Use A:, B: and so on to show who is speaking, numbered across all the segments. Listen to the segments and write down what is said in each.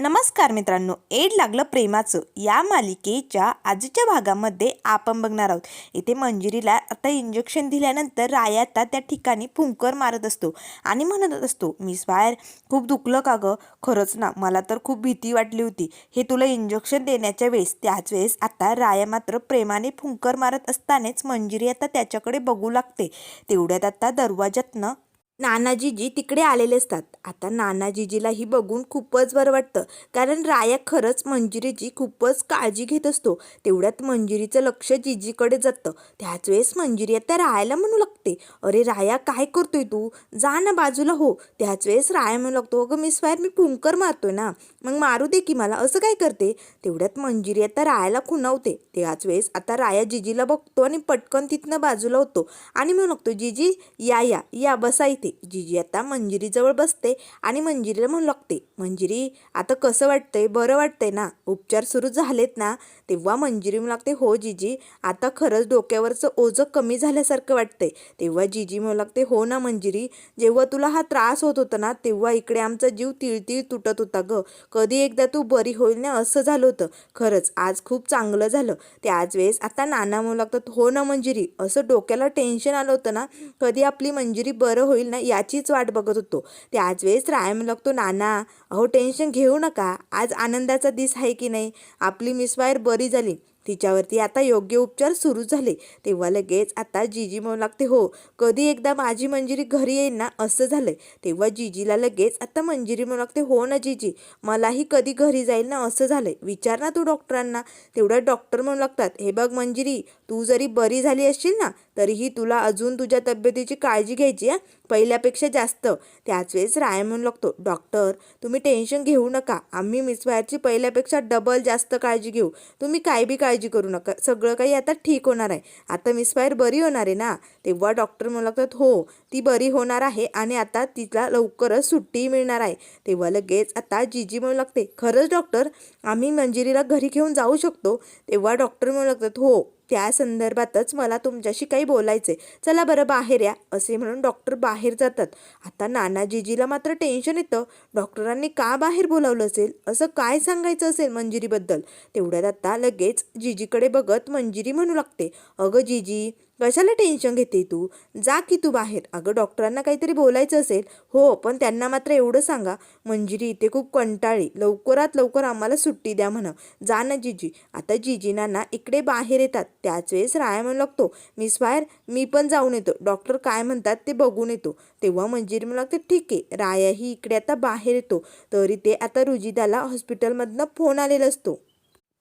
A: नमस्कार मित्रांनो एड लागलं प्रेमाचं. या मालिकेच्या आजच्या भागामध्ये आपण बघणार आहोत. इथे मंजिरीला आता इंजेक्शन दिल्यानंतर राया आता त्या ठिकाणी फुंकर मारत असतो. आणि म्हणत असतो मिस बाहेर खूप दुखलं का गं? खरंच ना मला तर खूप भीती वाटली होती. हे तुला इंजेक्शन देण्याच्या वेळेस त्याच वेळेस आता राया मात्र प्रेमाने फुंकर मारत असतानाच मंजिरी आता त्याच्याकडे बघू लागते. तेवढ्यात आता दरवाजातनं नानाजीजी तिकडे आलेले असतात. आता नानाजीजीलाही बघून खूपच बरं वाटतं. कारण राया खरंच मंजिरीची खूपच काळजी घेत असतो. तेवढ्यात मंजिरीचं लक्ष जीजीकडे जातं. त्याच वेळेस मंजिरी आता रायाला म्हणू लागते. अरे राया काय करतोय तू? जा ना बाजूला हो. त्याच वेळेस राया म्हणू लागतो अगं मिस फायर मी फुंकर मारतोय ना. मग मारू दे की मला. असं काय करते? तेवढ्यात मंजिरी आता रायाला खुणावते. त्याच वेळेस आता राया जीजीला बघतो आणि पटकन तिथनं बाजूला होतो. आणि म्हणू लागतो जीजी या या या बसा इथे. जिजी आता मंजिरीजवळ बसते आणि मंजिरीला म्हणू लागते मंजिरी आता कसं वाटतंय? बरं वाटतंय ना? उपचार सुरू झालेत ना? तेव्हा मंजिरी म्हणू लागते हो जिजी आता खरंच डोक्यावरचं ओझं कमी झाल्यासारखं वाटतंय. तेव्हा जिजी म्हणू लागते हो ना मंजिरी जेव्हा तुला हा त्रास होत होता ना तेव्हा इकडे आमचा जीव तिळतिळ तुटत होता ग. कधी एकदा तू बरी होईल ना असं झालं होतं. खरंच आज खूप चांगलं झालं. त्याच वेळेस आता नाना म्हणू लागतात हो ना मंजिरी असं डोक्याला टेन्शन आलं होतं ना कधी आपली मंजिरी बरं होईल ना याचीच वाट बघत होतो. त्याच वेळेस राय लागतो नाना. अहो टेन्शन घेऊ नका. आज आनंदाचा दिस आहे की नाही? आपली मिसवायर बरी झाली. तिच्यावरती आता योग्य उपचार सुरू झाले. तेव्हा लगेच आता जीजी म्हणू लागते हो कधी एकदा माझी मंजिरी घरी येईल ना? असं झालंय. तेव्हा जीजीला लगेच आता मंजिरी म्हणू लागते हो ना जीजी. मलाही कधी घरी जाईल ना? असं झालंय. विचार ना तू डॉक्टरांना. तेवढ्या डॉक्टर म्हणू लागतात हे बघ मंजिरी तू जरी बरी झाली असशील ना तरीही तुला अजून तुझ्या तब्येतीची काळजी घ्यायची आहे? पहिल्यापेक्षा जास्त. त्याच वेळेस राय म्हणू लागतो डॉक्टर तुम्ही टेन्शन घेऊ नका. आम्ही मिसवायरची पहिल्यापेक्षा डबल जास्त काळजी घेऊ. तुम्ही काय बी काळजी करू नका. सगळं काही आता ठीक होणार आहे. आता मिसफायर बरी होणार आहे ना? तेव्हा डॉक्टर म्हणू लागतात हो ती बरी होणार आहे आणि आता तिला लवकरच सुट्टी मिळणार आहे. तेव्हा लगेच आता जीजी म्हणू लागते खरंच डॉक्टर आम्ही मंजिरीला घरी घेऊन जाऊ शकतो? तेव्हा डॉक्टर म्हणू लागतात हो त्या संदर्भातच मला तुमच्याशी काही बोलायचे चला बरं बाहेर या असे म्हणून डॉक्टर बाहेर जातात. आता नाना जीजीला मात्र टेन्शन येतं. डॉक्टरांनी का बाहेर बोलावलं असेल? असं काय सांगायचं असेल मंजिरीबद्दल? तेवढ्यात आता लगेच जीजीकडे बघत मंजिरी म्हणू लागते. अगं जीजी कशाला टेन्शन घेते तू? जा की तू बाहेर. अगं डॉक्टरांना काहीतरी बोलायचं असेल. हो पण त्यांना मात्र एवढं सांगा. मंजिरी इथे खूप कंटाळी. लवकरात लवकर आम्हाला सुट्टी द्या म्हणा. जा ना जीजी. आता जीजी ना इकडे बाहेर येतात. त्याच वेळेस राया म्हणू लागतो. मिस बाहेर मी पण जाऊन येतो. डॉक्टर काय म्हणतात ते बघून येतो. तेव्हा मंजिरी म्हणू लागते ठीक आहे. रायाही इकडे आता बाहेर येतो. तरी ते आता रुजिदाला हॉस्पिटलमधनं फोन आलेला असतो.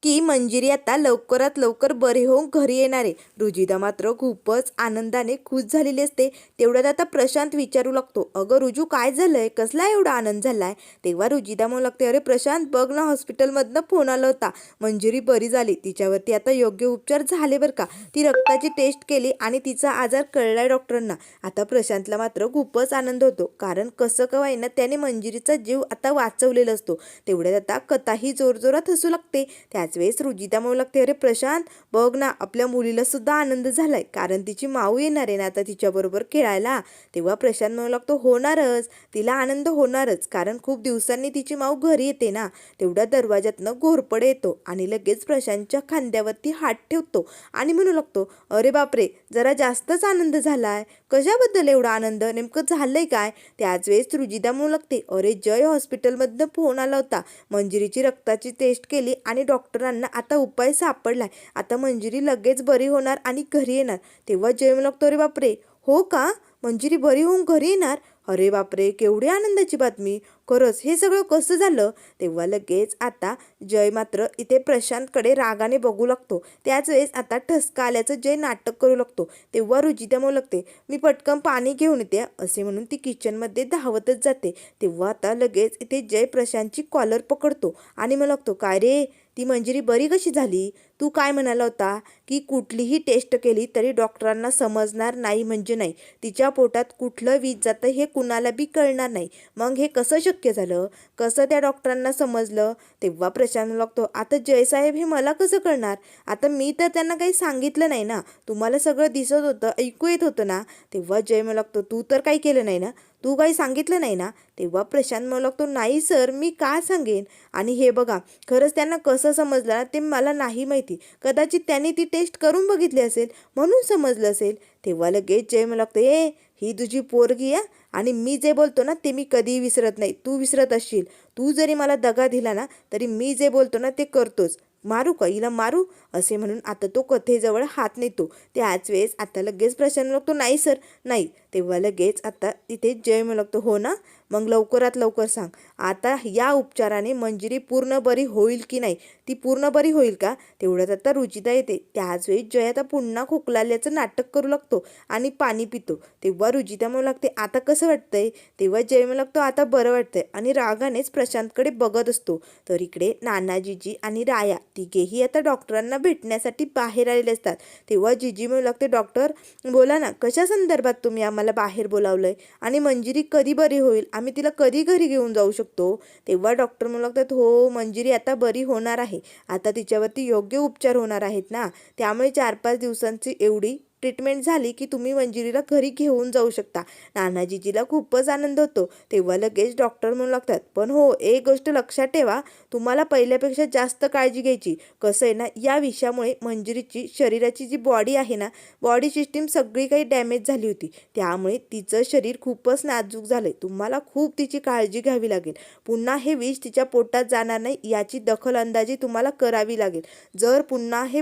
A: की मंजिरी आता लवकरात लवकर बरे होऊन घरी येणार आहे. रुजिदा मात्र खूपच आनंदाने खुश झालेली असते. तेवढ्यात आता प्रशांत विचारू लागतो अगं रुजू काय झालंय? कसला एवढा आनंद झालाय? तेव्हा रुजिदा म्हणू लागते अरे प्रशांत बघ ना हॉस्पिटलमधनं फोन आला होता. मंजिरी बरी झाली. तिच्यावरती आता योग्य उपचार झाले बरं का? ती रक्ताची टेस्ट केली आणि तिचा आजार कळलाय डॉक्टरांना. आता प्रशांतला मात्र खूपच आनंद होतो कारण कसं कवाय ना त्याने मंजिरीचा जीव आता वाचवलेला असतो. तेवढ्यात आता कथाही जोरजोरात हसू लागते. त्याच वेळेस रुजिता म्हणू लागते. अरे प्रशांत बघ ना आपल्या मुलीला सुद्धा आनंद झालाय. कारण तिची माऊ येणार आहे ना आता तिच्याबरोबर खेळायला. तेव्हा प्रशांत म्हणू लागतो होणारच. तिला आनंद होणारच. कारण खूप दिवसांनी तिची माऊ घरी येते ना. तेवढ्या दरवाजातनं घोरपड येतो आणि लगेच प्रशांतच्या खांद्यावरती हात ठेवतो आणि म्हणू लागतो अरे बापरे जरा जास्तच आनंद झालाय. कशाबद्दल एवढा आनंद? नेमकं झालंय काय? त्याच वेळेस रुजिदा म्हणू लागते अरे जय हॉस्पिटलमधनं फोन आला होता. मंजिरीची रक्ताची टेस्ट केली आणि डॉक्टर डॉक्टरांना आता उपाय सापडलाय. आता मंजिरी लगेच बरी होणार आणि घरी येणार. तेव्हा जय म्हणू लागतो अरे बापरे! हो का? मंजिरी बरी होऊन घरी येणार? अरे बापरे! केवढी आनंदाची बातमी. खरंच हे सगळं कसं झालं? तेव्हा लगेच आता जय मात्र इथे प्रशांतकडे रागाने बघू लागतो. त्याच वेळेस आता ठसका आल्याचं जय नाटक करू लागतो. तेव्हा रुजिता म्हणू लागते मी पटकन पाणी घेऊन येते असे म्हणून ती किचनमध्ये धावतच जाते. तेव्हा आता लगेच इथे जय प्रशांतची कॉलर पकडतो आणि मग लागतो काय रे? ती मंजिरी बरी कशी झाली? तू काय म्हणाला होता? की कुठलीही टेस्ट केली तरी डॉक्टरांना समजणार नाही म्हणजे नाही. तिच्या पोटात कुठलं वीज जातं हे कुणाला बी कळणार नाही. मग हे कसं शक्य झालं? कसं त्या डॉक्टरांना समजलं? तेव्हा प्रशांत लागतो आता जयसाहेब हे मला कसं कळणार? आता मी तर त्यांना काही सांगितलं नाही ना. तुम्हाला सगळं दिसत होतं ऐकू येत होतं ना. तेव्हा जय मला लागतो तू तर काही केलं नाही ना? तू काही सांगितलं नाही ना? तेव्हा प्रशांत मला लागतो नाही सर मी का सांगेन? आणि हे बघा खरंच त्यांना कसं समजलं ते मला नाही माहिती. कदाचित त्यांनी ती टेस्ट टेस्ट करून बघितली असेल म्हणून समजलं असेल. तेव्हा लगेच जय मला लागतं ए ही तुझी पोरगी आहे आणि मी जे बोलतो ना ते मी कधीही विसरत नाही. तू विसरत असशील. तू जरी मला दगा दिला ना तरी मी जे बोलतो ना ते करतोच. मारू का? हिला मारू? असे म्हणून आता तो कथेजवळ हात नेतो. त्याच वेळेस आता लगेच प्रश्न लागतो नाही सर नाही. तेव्हा लगेच आता तिथे जय म्हणू लागतो. हो ना? मग लवकरात लवकर सांग. आता या उपचाराने मंजिरी पूर्ण बरी होईल की नाही? ती पूर्ण बरी होईल का? तेवढ्यात आता रुचिता येते. त्याच वेळी जय आता पुन्हा खोकलाल्याचं नाटक करू लागतो आणि पाणी पितो. तेव्हा रुचिता म्हणू लागते आता कसं वाटतंय? तेव्हा जय म्हणू लागतो आता बरं वाटतंय. आणि रागानेच प्रशांतकडे बघत असतो. तर इकडे नानाजीजी आणि राया तिघेही आता डॉक्टरांना भेटण्यासाठी बाहेर आलेले असतात. तेव्हा जीजी म्हणू लागते डॉक्टर बोला ना कशा संदर्भात तुम्ही आम्हाला बाहेर बोलावलं आहे आणि मंजिरी कधी बरी होईल? आम्ही तिला कधी घरी घेऊन जाऊ शकतो? तेव्हा डॉक्टर म्हणू लागतात हो मंजिरी आता बरी होणार आहे. आता तिच्यावरती योग्य उपचार होणार आहेत ना. त्यामुळे चार पाच दिवसांची एवढी ट्रीटमेंट झाली की तुम्ही मंजिरीला घरी घेऊन जाऊ शकता. नानाजीजीला खूपच आनंद होतो. तेव्हा लगेच डॉक्टर म्हणू लागतात पण हो एक गोष्ट लक्षात ठेवा तुम्हाला पहिल्यापेक्षा जास्त काळजी घ्यायची. कसं आहे ना या विषयामुळे मंजिरीची शरीराची जी बॉडी आहे ना बॉडी सिस्टीम सगळी काही डॅमेज झाली होती. त्यामुळे तिचं शरीर खूपच नाजूक झालं तुम्हाला खूप तिची काळजी घ्यावी लागेल. पुन्हा हे विष तिच्या पोटात जाणार नाही याची दखल अंदाजी तुम्हाला करावी लागेल. जर पुन्हा हे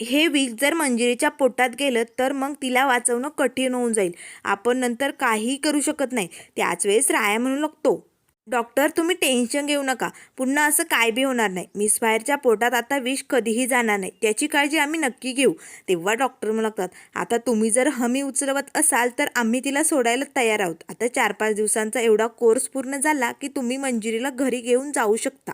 A: हे विष जर मंजिरीच्या पोटात गेलं तर मग तिला वाचवणं कठीण होऊन जाईल. आपण नंतर काहीही करू शकत नाही. त्याच वेळेस राया म्हणू लागतो डॉक्टर तुम्ही टेन्शन घेऊ नका. पुन्हा असं काय बी होणार नाही. मिस फायरच्या पोटात आता विष कधीही जाणार नाही. त्याची काळजी आम्ही नक्की घेऊ. तेव्हा डॉक्टर म्हणू लागतात आता तुम्ही जर हमी उचलवत असाल तर आम्ही तिला सोडायला तयार आहोत. आता चार पाच दिवसांचा एवढा कोर्स पूर्ण झाला की तुम्ही मंजिरीला घरी घेऊन जाऊ शकता.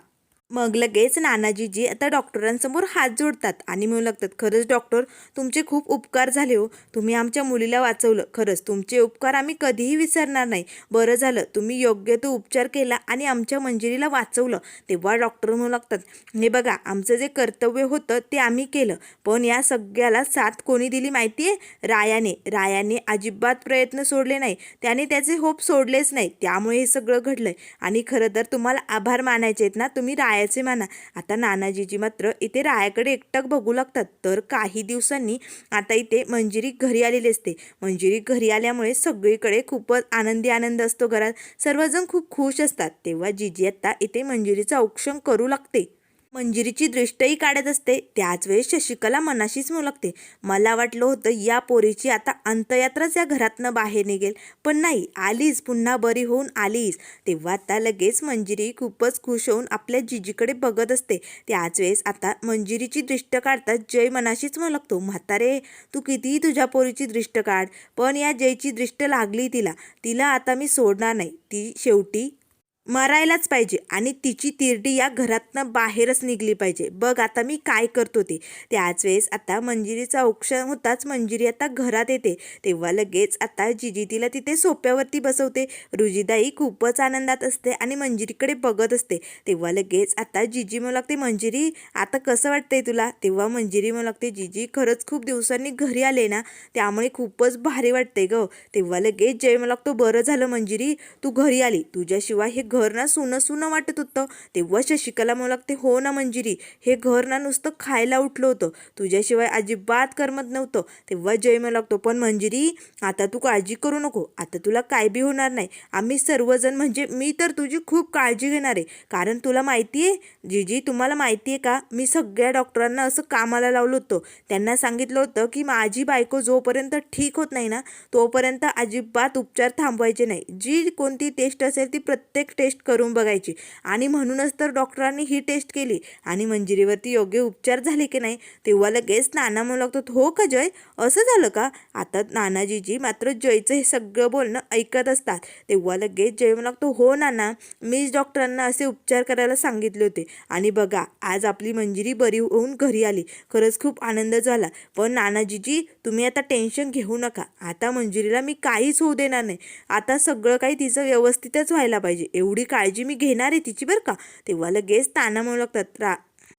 A: मग लगेच नानाजीजी आता डॉक्टरांसमोर हात जोडतात आणि म्हणू लागतात खरंच डॉक्टर तुमचे खूप उपकार झाले हो. तुम्ही आमच्या मुलीला वाचवलं. खरंच तुमचे उपकार आम्ही कधीही विसरणार नाही. बरं झालं तुम्ही योग्य तो उपचार केला आणि आमच्या मंजिरीला वाचवलं. तेव्हा डॉक्टर म्हणू लागतात हे बघा आमचं जे कर्तव्य होतं ते आम्ही केलं. पण या सगळ्याला साथ कोणी दिली माहिती आहे रायाने. रायाने अजिबात प्रयत्न सोडले नाही. त्याने त्याचे होप सोडलेच नाही. त्यामुळे हे सगळं घडलं आणि खरं तर तुम्हाला आभार मानायचे आहेत ना? तुम्ही राया रायाचे माना. आता नानाजीजी मात्र इथे रायाकडे एकटक बघू लागतात. तर काही दिवसांनी आता इथे मंजिरी घरी आलेली असते. मंजिरी घरी आल्यामुळे सगळीकडे खूपच आनंदी आनंद असतो घरात. सर्वजण खूप खुश असतात. तेव्हा जीजी आता इथे मंजिरीचं औक्षण करू लागते. मंजिरीची दृष्टही काढत असते. त्याच वेळेस शशिकला मनाशीच मुलगते. मला वाटलं होतं या पोरीची आता अंतयात्राच या घरातनं बाहेर निघेल. पण नाही आलीच पुन्हा बरी होऊन आलीच. तेव्हा आता लगेच मंजिरी खूपच खुश होऊन आपल्या जिजीकडे बघत असते. त्याच वेळेस आता मंजिरीची दृष्ट काढतात जय मनाशीच मुलगतो. लागतो म्हातारे तू कितीही तुझ्या पोरीची दृष्ट काढ पण या जयची दृष्ट लागली तिला. तिला आता मी सोडणार नाही. ती शेवटी मरायलाच पाहिजे आणि तिची तिरडी या घरातनं बाहेरच निघली पाहिजे. बघ आता मी काय करतो ते. त्याच वेळेस आता मंजिरीचा औक्षण होताच मंजिरी आता घरात येते. तेव्हा लगेच आता जिजी तिला तिथे सोप्यावरती बसवते. रुजिदाई खूपच आनंदात असते आणि मंजिरीकडे बघत असते. तेव्हा लगेच आता जिजी म्हणू लागते मंजिरी आता कसं वाटतंय तुला? तेव्हा मंजिरी म्हणू लागते जिजी खरंच खूप दिवसांनी घरी आले ना त्यामुळे खूपच भारी वाटते ग. तेव्हा लगेच जय म्हणू लागतो बरं झालं मंजिरी तू घरी आली. तुझ्याशिवाय हे घर ना सुनं सुनं वाटत होतं. तेव्हा शशिकला म्हणू लागते हो ना मंजिरी हे घर ना नुसतं खायला उठलं होतं. तुझ्याशिवाय अजिबात करमत नव्हतं. तेव्हा जय म्हणू लागतो पण मंजिरी आता तू काळजी करू नको. आता तुला काय बी होणार नाही. आम्ही सर्वजण म्हणजे मी तर तुझी खूप काळजी घेणार आहे. कारण तुला माहिती आहे जीजी तुम्हाला माहिती आहे का मी सगळ्या डॉक्टरांना असं कामाला लावलं होतं. त्यांना सांगितलं होतं की माझी बायको जोपर्यंत ठीक होत नाही ना तोपर्यंत अजिबात उपचार थांबवायचे नाही. जी कोणती टेस्ट असेल ती प्रत्येक टेस्ट करून बघायची. आणि म्हणूनच तर डॉक्टरांनी ही टेस्ट केली. आणि मंजिरीवरती योग्य उपचार झाले की नाही तेव्हा लगेच नाना म्हणू लागतो हो का जय? असं झालं का? आता नानाजीजी मात्र जयचं हे सगळं बोलणं ऐकत असतात. तेव्हा लगेच जय म्हणू लागतो हो नाना मीच डॉक्टरांना असे उपचार करायला सांगितले होते. आणि बघा आज आपली मंजिरी बरी होऊन घरी आली. खरंच खूप आनंद झाला. पण नानाजीजी तुम्ही आता टेन्शन घेऊ नका. आता मंजिरीला मी काहीच होऊ देणार नाही. आता सगळं काही तिचं व्यवस्थितच व्हायला पाहिजे. एवढं काळजी मी घेणार आहे तिची बरं का. तेव्हा लगेच ताना म्हणू लागतात. रा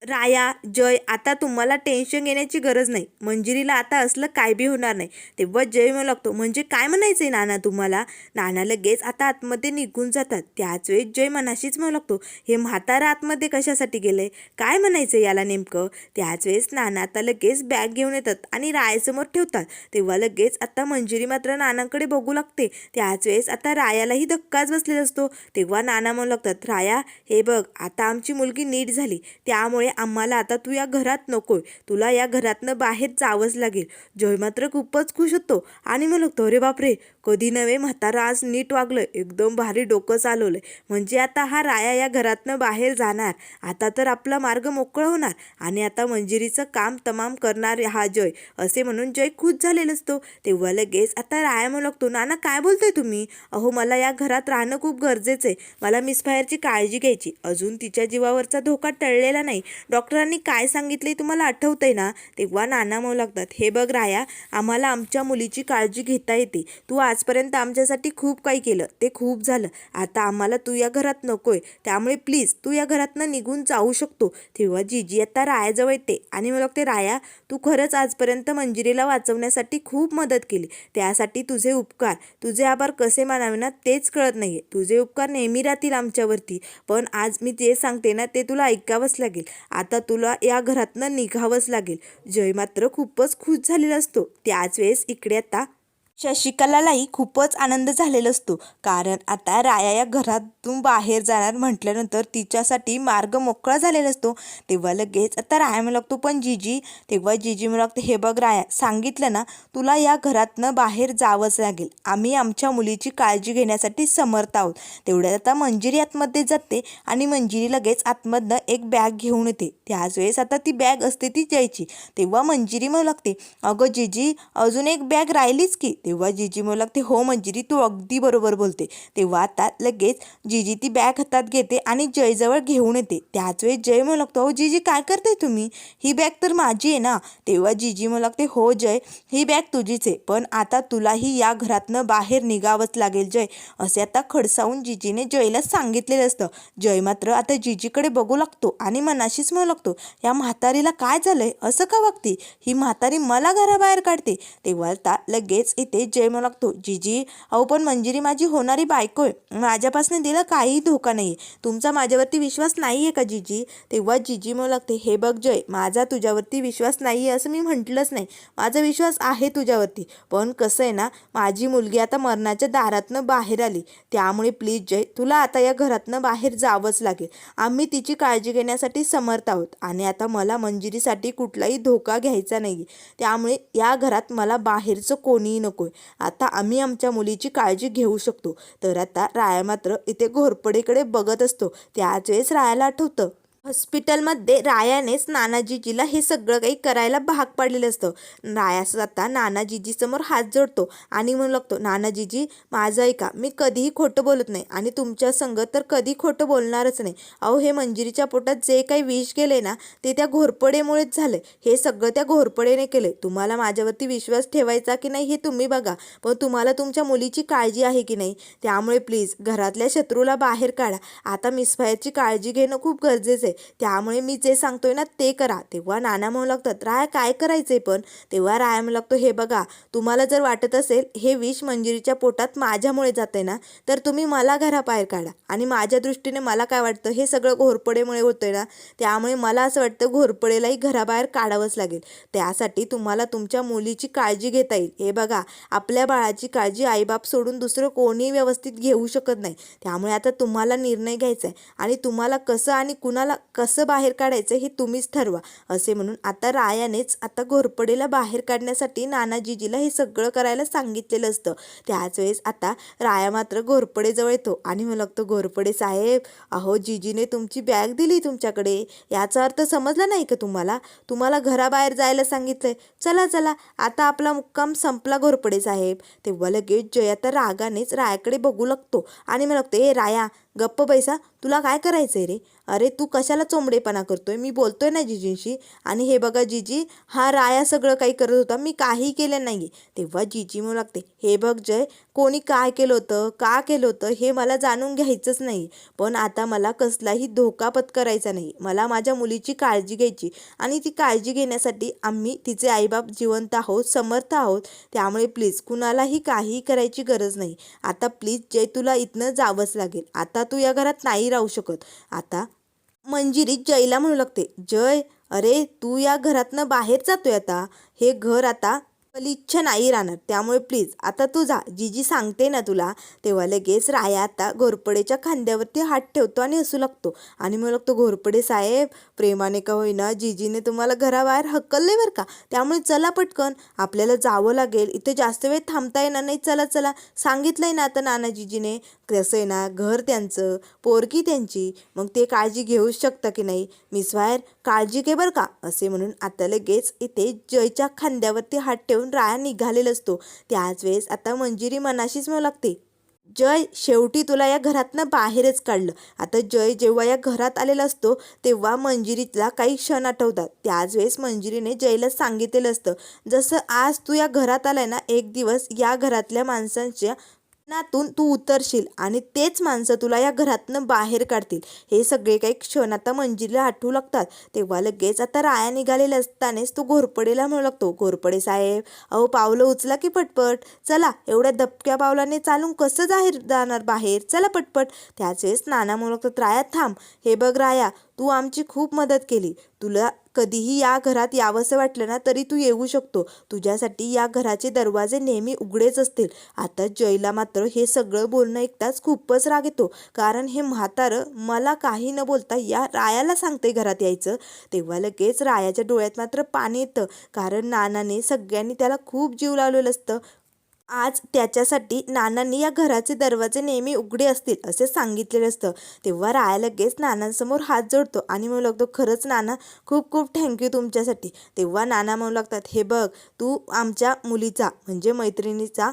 A: राया जय आता तुम्हाला टेन्शन घेण्याची गरज नाही. मंजिरीला आता असलं काय बी होणार नाही. तेव्हा जय म्हणू लागतो. म्हणजे काय म्हणायचं आहे नाना तुम्हाला? नाना लगेच आता आतमध्ये निघून जातात. त्याच वेळेस जय मनाशीच म्हणू लागतो. हे म्हातारा आतमध्ये कशासाठी गेलंय? काय म्हणायचं याला नेमकं? त्याच वेळेस नाना आता लगेच बॅग घेऊन येतात आणि रायासमोर ठेवतात. तेव्हा लगेच आता मंजिरी मात्र नानांकडे बघू लागते. त्याच वेळेस आता रायालाही धक्काच बसलेला असतो. तेव्हा नाना म्हणू लागतात राया हे बघ आता आमची मुलगी नीट झाली. त्यामुळे आम्हाला आता तू या घरात नकोय. तुला या घरातनं बाहेर जावंच लागेल. जय मात्र खूपच खुश होतो. आणि मग लागतो अरे बापरे! कधी नव्हे म्हातारा आज नीट वागलं एकदम भारी डोकं चालवलं. म्हणजे आता हा राया या घरातनं बाहेर जाणार. आता तर आपला मार्ग मोकळा होणार आणि आता मंजिरीचं काम तमाम करणार हा जय. असे म्हणून जय खुश झालेला असतो तेव्हा लगेच आता राया म्हणू लागतो नाना काय बोलतोय तुम्ही? अहो मला या घरात राहणं खूप गरजेचं आहे. मला मिस फायरची काळजी घ्यायची. अजून तिच्या जीवावरचा धोका टळलेला नाही. डॉक्टरांनी काय सांगितले तुम्हाला आठवतंय ना? तेव्हा नाना म्हणू लागतात हे बघ राया आम्हाला आमच्या मुलीची काळजी घेता येते. तू आजपर्यंत आमच्यासाठी खूप काही केलं. ते खूप झालं. आता आम्हाला तू या घरात नकोय. त्यामुळे प्लीज तू या घरातनं निघून जाऊ शकतो. तेव्हा जीजी आता रायाजवळ येते. आणि मला ते राया तू खरंच आजपर्यंत मंजिरीला वाचवण्यासाठी खूप मदत केली. त्यासाठी तुझे उपकार. तुझे आभार कसे मानावे ना तेच कळत नाही तुझे उपकार नेहमी राहतील आमच्यावरती. पण आज मी जे सांगते ना ते तुला ऐकावंच लागेल. आता तुला या घरातनं निघावंच लागेल. जय मात्र खूपच खुश झालेला असतो. त्याच वेळेस इकडे आता शशिकलालाही खूपच आनंद झालेला असतो. कारण आता राया या घरातून बाहेर जाणार म्हटल्यानंतर तिच्यासाठी मार्ग मोकळा झालेला असतो. तेव्हा लगेच आता राया म्हणू लागतो पण जीजी तेव्हा जीजी म्हणू लागते हे बघ राया सांगितलं ना तुला या घरातनं बाहेर जावंच लागेल. आम्ही आमच्या मुलीची काळजी घेण्यासाठी समर्थ आहोत. तेवढ्यात आता मंजिरी आतमध्ये जाते आणि मंजिरी लगेच आतमधनं एक बॅग घेऊन येते. त्याच वेळेस आता ती बॅग असते ती जायची तेव्हा मंजिरी म्हणू लागते अगं जीजी अजून एक बॅग राहिलीच की. तेव्हा जीजी म्हणू लागते हो मंजिरी तू अगदी बरोबर बोलते. तेव्हा आता लगेच जीजी ती बॅग हातात घेते आणि जयजवळ घेऊन येते. त्याच वेळेस जय म्हणू लागतो हो जीजी काय करते तुम्ही? ही बॅग तर माझी आहे ना. तेव्हा जीजी म्हणू लागते हो जय ही बॅग तुझीच आहे पण आता तुलाही या घरातनं बाहेर निघावंच लागेल जय. असे आता खडसावून जीजीने जयला सांगितलेलं असतं. जय मात्र आता जीजीकडे बघू लागतो आणि मनाशीच म्हणू लागतो या म्हातारीला काय झालंय? असं का वागते? ही म्हातारी मला घराबाहेर काढते. तेव्हा आता लगेच तेच जय मला लागतो. जीजी अहो पण मंजिरी माझी होणारी बायको आहे. माझ्यापासून तिला काहीही धोका नाही तुमचा माझ्यावरती विश्वास नाही आहे का जीजी? तेव्हा जीजी मला लागते हे बघ जय माझा तुझ्यावरती विश्वास नाही आहे असं मी म्हटलंच नाही. माझा विश्वास आहे तुझ्यावरती. पण कसं आहे ना माझी मुलगी आता मरणाच्या दारातनं बाहेर आली. त्यामुळे प्लीज जय तुला आता या घरातनं बाहेर जावंच लागेल. आम्ही तिची काळजी घेण्यासाठी समर्थ आहोत. आणि आता मला मंजिरीसाठी कुठलाही धोका घ्यायचा नाही त्यामुळे या घरात मला बाहेरचं कोणीही नको. आहे आता आम्ही आमच्या मुलीची काळजी घेऊ शकतो. तर आता राया मात्र इथे घोरपडेकडे बघत असतो. त्याच वेळेस रायाला आठवतं. हॉस्पिटलमध्ये रायानेच नानाजीजीला हे सगळं काही करायला भाग पाडलेलं असतं. रायास आता नानाजीजीसमोर हात जोडतो आणि म्हणू लागतो नानाजीजी माझं ऐका मी कधीही खोटं बोलत नाही आणि तुमच्या संग तर कधी खोटं बोलणारच नाही. अहो हे मंजिरीच्या पोटात जे काही विष गेले ना ते त्या घोरपडेमुळेच झालं हे सगळं त्या घोरपडेने केलं तुम्हाला माझ्यावरती विश्वास ठेवायचा की नाही हे तुम्ही बघा पण तुम्हाला तुमच्या मुलीची काळजी आहे की नाही? त्यामुळे प्लीज घरातल्या शत्रूला बाहेर काढा. आता मिसफायरची काळजी घेणं खूप गरजेचं आहे त्यामुळे मी जे सांगतोय ना ते करा. तेव्हा नाना म्हणू लागतात राया काय करायचंय पण? तेव्हा राया म्हणू लागतो हे बघा तुम्हाला जर वाटत असेल हे विष मंजिरीच्या पोटात माझ्यामुळे जाते ना तर तुम्ही मला घराबाहेर काढा. आणि माझ्या दृष्टीने मला काय वाटतं हे सगळं घोरपडेमुळे होतंय ना त्यामुळे मला असं वाटतं घोरपडेलाही घराबाहेर काढावंच लागेल. त्यासाठी तुम्हाला तुमच्या मुलीची काळजी घेता येईल. हे बघा आपल्या बाळाची काळजी आईबाप सोडून दुसरं कोणी व्यवस्थित घेऊ शकत नाही. त्यामुळे आता तुम्हाला निर्णय घ्यायचा आहे आणि तुम्हाला कसं आणि कुणाला कसं बाहेर काढायचं हे तुम्हीच ठरवा असे म्हणून आता रायानेच आता घोरपडेला बाहेर काढण्यासाठी नानाजीजीला हे सगळं करायला सांगितलेलं असतं. त्याच वेळेस आता राया मात्र घोरपडेजवळ येतो आणि मला लागतो घोरपडे साहेब अहो जीजीने तुमची बॅग दिली तुमच्याकडे. याचा अर्थ समजला नाही का तुम्हाला? तुम्हाला घराबाहेर जायला सांगितलंय. चला चला आता आपला मुक्काम संपला घोरपडे साहेब. तेव्हा लगेच जय आता रागानेच रायाकडे बघू लागतो आणि मला लागतो ए राया गप्प पैसा तुला काय करायचंय रे? अरे तू कशाला चोंबडेपणा करतोय? मी बोलतोय ना जिजींशी. आणि हे बघा जिजी हा राया सगळं काही करत होता मी काही केलं नाही तेव्हा जिजी म्हणू लागते हे बघ जय कोणी काय केलं होतं का केलं होतं हे मला जाणून घ्यायचंच नाही. पण आता मला कसलाही धोका पत्करायचा नाही. मला माझ्या मुलीची काळजी घ्यायची आणि ती काळजी घेण्यासाठी आम्ही तिचे आईबाप जिवंत आहोत समर्थ आहोत. त्यामुळे प्लीज कुणालाही काहीही करायची गरज नाही. आता प्लीज जय तुला इथनं जावंच लागेल. आता तू या घरात नाही राहू शकत. आता मंजिरी जयला म्हणू लागते. जय अरे तू या घरातनं बाहेर जातोय आता. हे घर आता आपली इच्छा नाही राहणार. त्यामुळे प्लीज आता तू जा. जीजी सांगते ना तुला तेव्हा लगेच राया आता घोरपडेच्या खांद्यावरती हात ठेवतो आणि हसू लागतो. आणि मग लागतो घोरपडे साहेब प्रेमाने का होईना जीजीने तुम्हाला घराबाहेर हकलले बरं का? त्यामुळे चला पटकन. आपल्याला जावं लागेल. इथे जास्त वेळ थांबता येणार नाही. चला चला. सांगितलंय ना आता नाना जीजीने. कसं आहे ना घर त्यांचं पोरकी त्यांची. मग ते काळजी घेऊच शकता की नाही? मिस वायर काळजी घे बरं का? असे म्हणून आता लगेच इथे जयच्या खांद्यावरती हात ठेवून राया निघालेला असतो. त्याच वेळेस आता मंजिरी मनाशीच म्हणू लागते. जय शेवटी तुला या घरातनं बाहेरच काढलं. आता जय जेव्हा या घरात आलेला असतो तेव्हा मंजिरीला काही क्षण आठवतात. त्याच वेळेस मंजिरीने जयला सांगितलेलं असतं. जसं आज तू या घरात आलाय ना एक दिवस या घरातल्या माणसांच्या नातून तू उतरशील आणि तेच माणसं तुला या घरातनं बाहेर काढतील. हे सगळे काही क्षण आता मंजिरीला आठवू लागतात. तेव्हा लगेच आता राया निघालेले असतानाच तो घोरपडेला म्हणू लागतो घोरपडे साहेब अहो पावलं उचला की पटपट. चला एवढ्या दबक्या पावलाने चालून कसं जाहीर जाणार बाहेर? चला पटपट. त्याच वेळेस नाना म्हणू लागतात राया थांब. हे बघ राया तू आमची खूप मदत केली. तुला कधीही या घरात यावंसं वाटलं ना तरी तू येऊ शकतो. तुझ्यासाठी या घराचे दरवाजे नेहमी उघडेच असतील. आता जयला मात्र हे सगळं बोलणं ऐकताच खूपच राग येतो. कारण हे म्हातारं मला काही न बोलता या रायाला सांगते घरात यायचं. तेव्हा लगेच रायाच्या डोळ्यात मात्र पाणी येतं. कारण नानाने सगळ्यांनी त्याला खूप जीव लावलेलं असतं. आज त्याच्यासाठी नानांनी या घराचे दरवाजे नेहमी उघडे असतील असे सांगितलेलं असतं. तेव्हा राया लगेच नानांसमोर हात जोडतो आणि म्हणू लागतो खरंच नाना खूप खूप थँक्यू तुमच्यासाठी. तेव्हा नाना म्हणू लागतात हे बघ तू आमच्या मुलीचा म्हणजे मैत्रिणीचा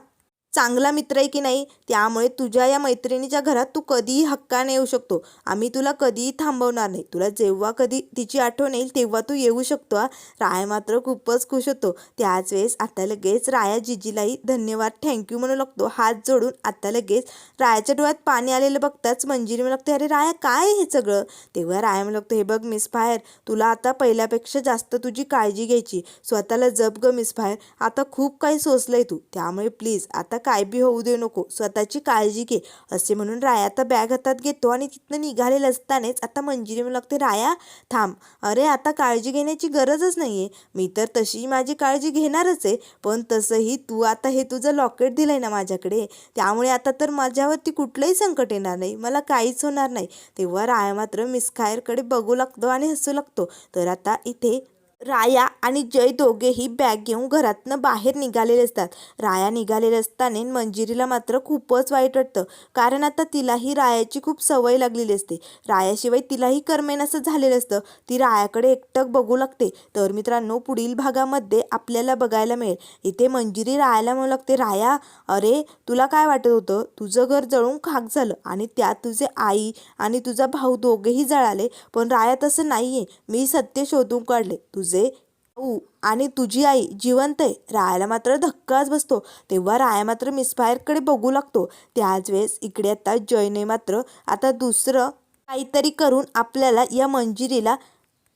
A: चांगला मित्र आहे की नाही त्यामुळे तुझ्या या मैत्रिणीच्या घरात तू कधीही हक्काने येऊ शकतो. आम्ही तुला कधीही थांबवणार नाही. तुला जेव्हा कधी तिची आठवण येईल तेव्हा तू येऊ शकतो हा. मात्र खूपच खुश होतो. त्याच वेळेस आता लगेच राया जिजीलाही धन्यवाद थँक्यू म्हणू लागतो. हात जोडून आता लगेच रायाच्या डोळ्यात पाणी आलेलं बघताच मंजिरी म्हणू लागते अरे राया काय आहे हे सगळं? तेव्हा राया म्हणू लागतो हे बघ मिस फायर तुला आता पहिल्यापेक्षा जास्त तुझी काळजी घ्यायची. स्वतःला जप ग मिस फायर आता खूप काही सोसलंय तू. त्यामुळे प्लीज आता काय बी होऊ देऊ नको स्वतःची काळजी घे. असे म्हणून राया आता बॅग हातात घेतो आणि तिथनं निघालेलं असतानाच आता मंजिरी म्हणू लागते राया थांब. अरे आता काळजी घेण्याची गरजच नाही आहे मी तर तशी माझी काळजी घेणारच आहे पण तसंही तू आता हे तुझं लॉकेट दिलं आहे ना माझ्याकडे त्यामुळे आता तर माझ्यावरती कुठलंही संकट येणार नाही. मला काहीच होणार नाही. तेव्हा राया मात्र मिसखायरकडे बघू लागतो आणि हसू लागतो. तर आता इथे राया आणि जय दोघेही बॅग घेऊन घरातनं बाहेर निघालेले असतात. राया निघालेले असताना मंजिरीला मात्र खूपच वाईट वाटतं. कारण आता तिलाही रायाची खूप सवय लागलेली असते. रायाशिवाय तिलाही करमेन असं झालेलं असतं. ती रायाकडे एकटक बघू लागते. तर मित्रांनो पुढील भागामध्ये आपल्याला बघायला मिळेल. इथे मंजिरी रायाला म्हणू लागते राया अरे तुला काय वाटत होतं? तुझं घर जळून खाक झालं आणि त्यात तुझे आई आणि तुझा भाऊ दोघेही जळाले. पण राया तसं नाही आहे मी सत्य शोधून काढले. तुझे भाऊ आणि तुझी आई जिवंत आहे. रायाला मात्र धक्काच बसतो. तेव्हा राया मात्र मिसफायरकडे बघू लागतो. त्याच वेळेस इकडे आता जयने मात्र. आता दुसरं काहीतरी करून आपल्याला या मंजिरीला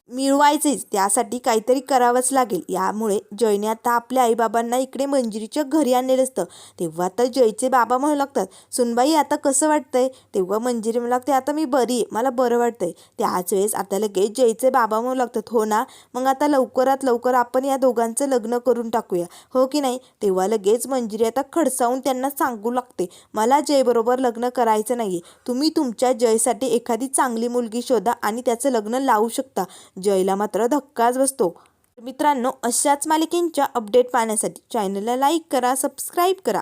A: मिळवायचेच. त्यासाठी काहीतरी करावंच लागेल. यामुळे जयने आता आपल्या आईबाबांना इकडे मंजिरीच्या घरी आणलेलं असतं. तेव्हा तर जयचे बाबा म्हणू लागतात सुनबाई आता कसं वाटतंय? तेव्हा मंजिरी म्हणू लागते आता मी बरी आहे मला बरं वाटतंय. त्याच वेळेस आता लगेच जयचे बाबा म्हणू लागतात हो ना मग आता लवकरात लवकर आपण या दोघांचं लग्न करून टाकूया. हो की नाही? तेव्हा लगेच मंजिरी आता खडसावून त्यांना सांगू लागते मला जयबरोबर लग्न करायचं नाही तुम्ही तुमच्या जयसाठी एखादी चांगली मुलगी शोधा आणि त्याचं लग्न लावू शकता. जयला मात्र धक्काच बसतो. मित्रांनो अशाच मालिकेंच्या अपडेट पाहण्यासाठी चॅनलला लाईक करा सबस्क्राईब करा.